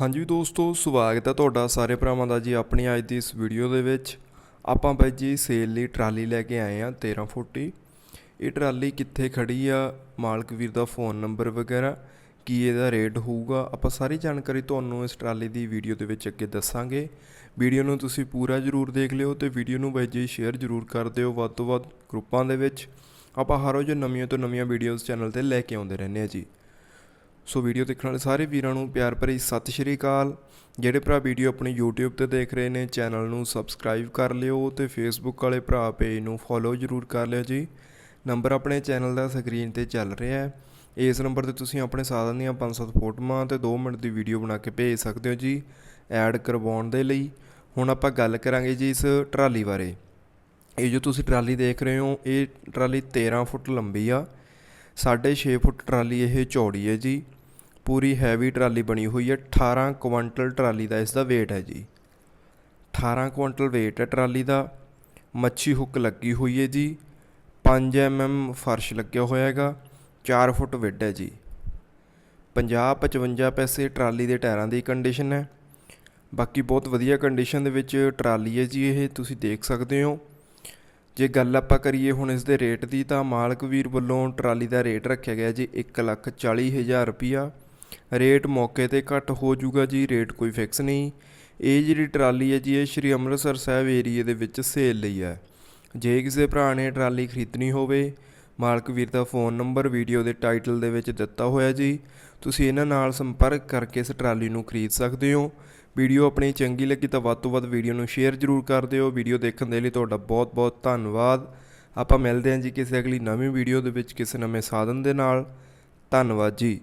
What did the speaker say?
ਹਾਂਜੀ ਦੋਸਤੋ, ਸਵਾਗਤ ਹੈ ਤੁਹਾਡਾ ਸਾਰੇ ਭਰਾਵਾਂ ਦਾ ਜੀ ਆਪਣੀ ਅੱਜ ਦੀ ਇਸ ਵੀਡੀਓ ਦੇ ਵਿੱਚ। ਆਪਾਂ ਬਾਈ ਜੀ ਸੇਲ ਲਈ ਟਰਾਲੀ ਲੈ ਕੇ ਆਏ ਆ 13 ਫੁੱਟੀ। ਇਹ ਟਰਾਲੀ ਕਿੱਥੇ ਖੜੀ ਆ? ਮਾਲਕ ਵੀਰ ਦਾ ਫੋਨ ਨੰਬਰ ਵਗੈਰਾ, ਕੀ ਇਹਦਾ ਰੇਟ ਹੋਊਗਾ? ਆਪਾਂ ਸਾਰੀ ਜਾਣਕਾਰੀ ਤੁਹਾਨੂੰ ਇਸ ਟਰਾਲੀ ਦੀ ਵੀਡੀਓ ਦੇ ਵਿੱਚ ਅੱਗੇ ਦੱਸਾਂਗੇ। ਵੀਡੀਓ ਨੂੰ ਤੁਸੀਂ ਪੂਰਾ ਜ਼ਰੂਰ ਦੇਖ ਲਿਓ ਤੇ ਵੀਡੀਓ ਨੂੰ ਬਾਈ ਜੀ ਸ਼ੇਅਰ ਜ਼ਰੂਰ ਕਰ ਦਿਓ ਵੱਧ ਤੋਂ ਵੱਧ ਗਰੁੱਪਾਂ ਦੇ ਵਿੱਚ। ਆਪਾਂ ਹਰ ਰੋਜ਼ ਨਵੀਆਂ ਤੋਂ ਨਵੀਆਂ ਵੀਡੀਓਜ਼ ਚੈਨਲ ਤੇ ਲੈ ਕੇ ਆਉਂਦੇ ਰਹਿੰਦੇ ਆ ਜੀ। ਸੋ ਵੀਡੀਓ ਦੇਖਣ ਵਾਲੇ ਸਾਰੇ ਵੀਰਾਂ ਨੂੰ ਪਿਆਰ ਭਰੀ ਸਤਿ ਸ਼੍ਰੀ ਅਕਾਲ। ਜਿਹੜੇ ਭਰਾ ਵੀਡੀਓ ਆਪਣੀ YouTube ਤੇ ਦੇਖ ਰਹੇ ਨੇ, ਚੈਨਲ ਨੂੰ ਸਬਸਕ੍ਰਾਈਬ ਕਰ ਲਿਓ ਤੇ Facebook ਵਾਲੇ ਭਰਾ ਪੇਜ ਨੂੰ ਫੋਲੋ ਜ਼ਰੂਰ ਕਰ ਲਿਓ ਜੀ। ਨੰਬਰ ਆਪਣੇ ਚੈਨਲ ਦਾ ਸਕਰੀਨ ਤੇ ਚੱਲ ਰਿਹਾ ਹੈ। ਇਸ ਨੰਬਰ ਤੇ ਤੁਸੀਂ ਆਪਣੇ ਸਾਧਨ ਦੀਆਂ 5-7 ਫੋਟੋਆਂ ਤੇ 2 ਮਿੰਟ ਦੀ ਵੀਡੀਓ ਬਣਾ ਕੇ ਭੇਜ ਸਕਦੇ ਹੋ ਜੀ ਐਡ ਕਰਵਾਉਣ ਦੇ ਲਈ। ਹੁਣ ਆਪਾਂ ਗੱਲ ਕਰਾਂਗੇ ਜੀ ਇਸ ਟਰਾਲੀ ਬਾਰੇ। ਇਹ ਜੋ ਤੁਸੀਂ ਟਰਾਲੀ ਦੇਖ ਰਹੇ ਹੋ, ਇਹ ਟਰਾਲੀ 13 ਫੁੱਟ ਲੰਬੀ ਆ। 6.5 ਫੁੱਟ ਟਰਾਲੀ ਇਹ ਚੌੜੀ ਹੈ ਜੀ। ਪੂਰੀ ਹੈਵੀ ਟਰਾਲੀ ਬਣੀ ਹੋਈ ਹੈ। 18 ਕੁਇੰਟਲ ਟਰਾਲੀ ਦਾ ਇਸ ਦਾ weight ਹੈ ਜੀ। 18 ਕੁਇੰਟਲ weight ਹੈ ਟਰਾਲੀ ਦਾ। ਮੱਛੀ ਹੁੱਕ ਲੱਗੀ ਹੋਈ ਹੈ ਜੀ। 5 mm ਫਰਸ਼ ਲੱਗਿਆ ਹੋਇਆ ਹੈਗਾ। 4 ਫੁੱਟ ਵਿੱਡ ਹੈ ਜੀ। 50 55 ਪੈਸੇ ਟਰਾਲੀ ਦੇ ਟਾਇਰਾਂ ਦੀ ਕੰਡੀਸ਼ਨ ਹੈ। ਬਾਕੀ ਬਹੁਤ ਵਧੀਆ ਕੰਡੀਸ਼ਨ ਦੇ ਵਿੱਚ ਟਰਾਲੀ ਹੈ ਜੀ ਇਹ। ਤੁਸੀਂ ਦੇਖ ਸਕਦੇ ਹੋ। ਜੇ ਗੱਲ ਆਪਾਂ ਕਰੀਏ ਹੁਣ ਇਸ ਦੇ ਰੇਟ ਦੀ ਤਾਂ ਮਾਲਕ ਵੀਰ ਵੱਲੋਂ ਟਰਾਲੀ ਦਾ ਰੇਟ ਰੱਖਿਆ ਗਿਆ ਜੀ 140000 ਰੁਪਿਆ ਰੇਟ ਮੌਕੇ ਤੇ ਘੱਟ ਹੋ ਜਾਊਗਾ ਜੀ, ਰੇਟ ਕੋਈ ਫਿਕਸ ਨਹੀਂ। ਇਹ ਜਿਹੜੀ ਟਰਾਲੀ ਹੈ ਜੀ, ਇਹ ਸ਼੍ਰੀ ਅੰਮ੍ਰਿਤਸਰ ਸਾਹਿਬ ਏਰੀਏ ਦੇ ਵਿੱਚ ਸੇਲ ਲਈ ਹੈ। ਜੇ ਕਿਸੇ ਭਰਾ ਨੇ ਟਰਾਲੀ ਖਰੀਦਣੀ ਹੋਵੇ, ਮਾਲਕ ਵੀਰ ਦਾ ਫੋਨ ਨੰਬਰ, ਵੀਡੀਓ ਦੇ ਟਾਈਟਲ ਦੇ ਵਿੱਚ ਦਿੱਤਾ ਹੋਇਆ ਜੀ। ਤੁਸੀਂ ਇਹਨਾਂ ਨਾਲ ਸੰਪਰਕ ਕਰਕੇ ਇਸ ਟਰਾਲੀ ਨੂੰ ਖਰੀਦ ਸਕਦੇ ਹੋ। ਵੀਡੀਓ ਆਪਣੀ ਚੰਗੀ ਲੱਗੀ ਤਾਂ ਵੱਧ ਤੋਂ ਵੱਧ ਵੀਡੀਓ ਨੂੰ ਸ਼ੇਅਰ ਜ਼ਰੂਰ ਕਰ ਦਿਓ। ਵੀਡੀਓ ਦੇਖਣ ਦੇ ਲਈ ਤੁਹਾਡਾ ਬਹੁਤ ਬਹੁਤ ਧੰਨਵਾਦ। ਆਪਾਂ ਮਿਲਦੇ ਹਾਂ ਜੀ ਕਿਸੇ ਅਗਲੀ ਨਵੀਂ ਵੀਡੀਓ ਦੇ ਵਿੱਚ ਕਿਸੇ ਨਵੇਂ ਸਾਧਨ ਦੇ ਨਾਲ। ਧੰਨਵਾਦ ਜੀ।